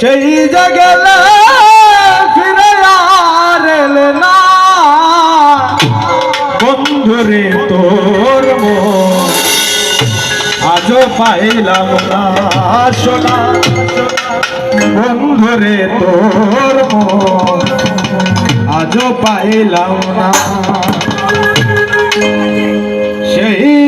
সেই জগেল ফিরে আরেল না। বন্ধুরে তোর আজ পাইলাম না সোনা বন্ধুরে তোর আজ পাইলাম না।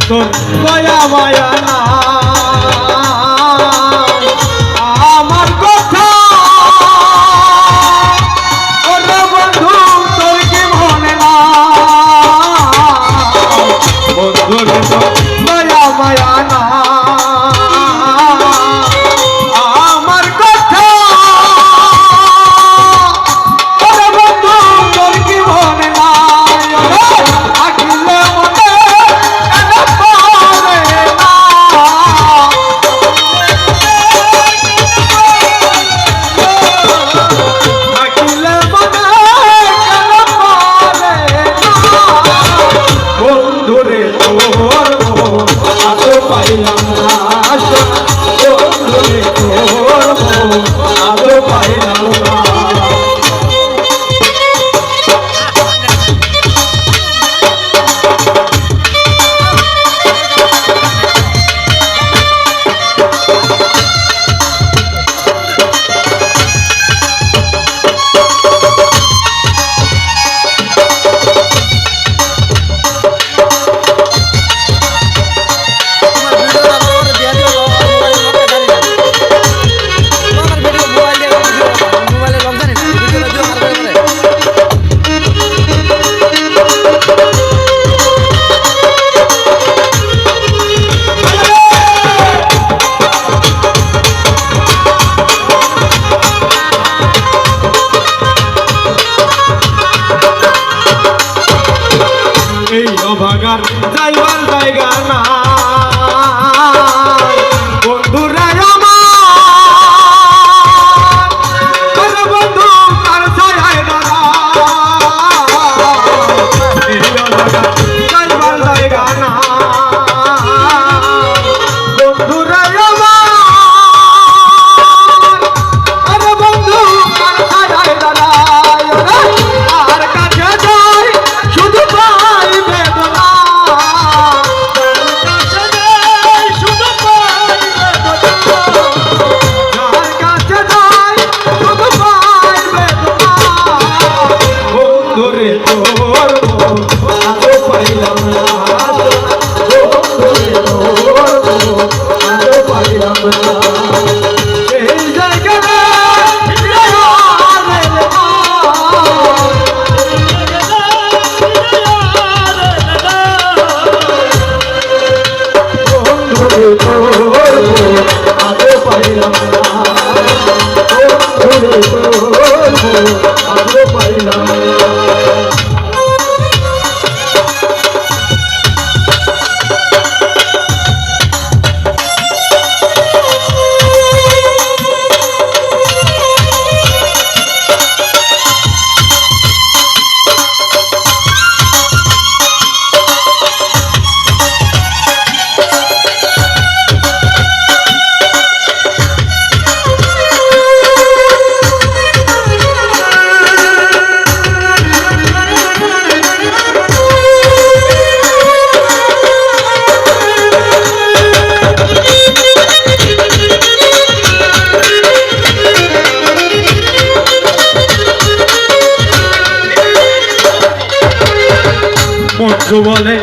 তোর দয়া মায়া না যাইবার জায়গা না ধরে করব আরও পাইলাম না। আরও পাইলাম না। Oh, বন্ধু বলে